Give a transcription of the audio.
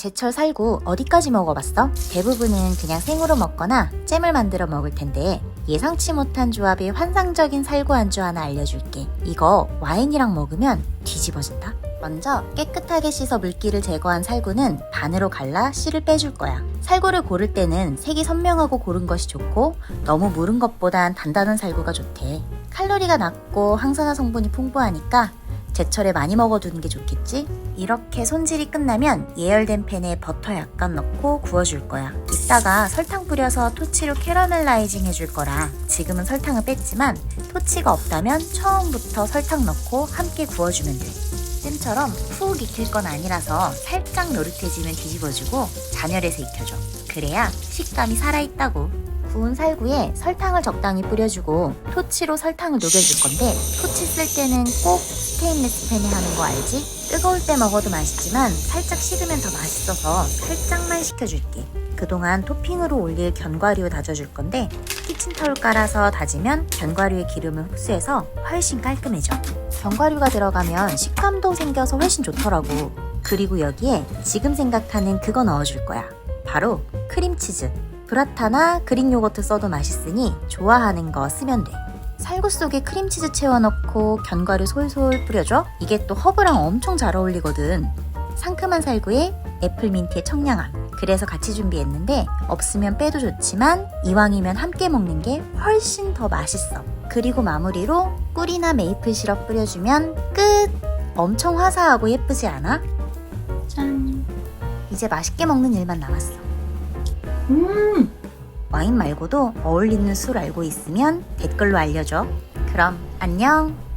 제철 살구 어디까지 먹어봤어? 대부분은 그냥 생으로 먹거나 잼을 만들어 먹을 텐데 예상치 못한 조합의 환상적인 살구 안주 하나 알려줄게. 이거 와인이랑 먹으면 뒤집어진다. 먼저 깨끗하게 씻어 물기를 제거한 살구는 반으로 갈라 씨를 빼줄 거야. 살구를 고를 때는 색이 선명하고 고른 것이 좋고 너무 무른 것보단 단단한 살구가 좋대. 칼로리가 낮고 항산화 성분이 풍부하니까 제철에 많이 먹어두는 게 좋겠지? 이렇게 손질이 끝나면 예열된 팬에 버터 약간 넣고 구워줄 거야. 이따가 설탕 뿌려서 토치로 캐러멜라이징 해줄 거라 지금은 설탕을 뺐지만 토치가 없다면 처음부터 설탕 넣고 함께 구워주면 돼. 쌤처럼 푹 익힐 건 아니라서 살짝 노릇해지면 뒤집어주고 잔열에서 익혀줘. 그래야 식감이 살아있다고. 구운 살구에 설탕을 적당히 뿌려주고 토치로 설탕을 녹여줄 건데 토치 쓸 때는 꼭 스테인리스 팬에 하는 거 알지? 뜨거울 때 먹어도 맛있지만 살짝 식으면 더 맛있어서 살짝만 식혀줄게. 그동안 토핑으로 올릴 견과류 다져줄 건데 키친타올 깔아서 다지면 견과류의 기름을 흡수해서 훨씬 깔끔해져. 견과류가 들어가면 식감도 생겨서 훨씬 좋더라고. 그리고 여기에 지금 생각하는 그거 넣어줄 거야. 바로 크림치즈. 브라타나 그릭 요거트 써도 맛있으니 좋아하는 거 쓰면 돼. 살구 속에 크림치즈 채워넣고 견과류 솔솔 뿌려줘. 이게 또 허브랑 엄청 잘 어울리거든. 상큼한 살구에 애플민트의 청량함. 그래서 같이 준비했는데 없으면 빼도 좋지만 이왕이면 함께 먹는 게 훨씬 더 맛있어. 그리고 마무리로 꿀이나 메이플 시럽 뿌려주면 끝! 엄청 화사하고 예쁘지 않아? 짠. 이제 맛있게 먹는 일만 남았어. 음, 와인 말고도 어울리는 술 알고 있으면 댓글로 알려줘. 그럼 안녕!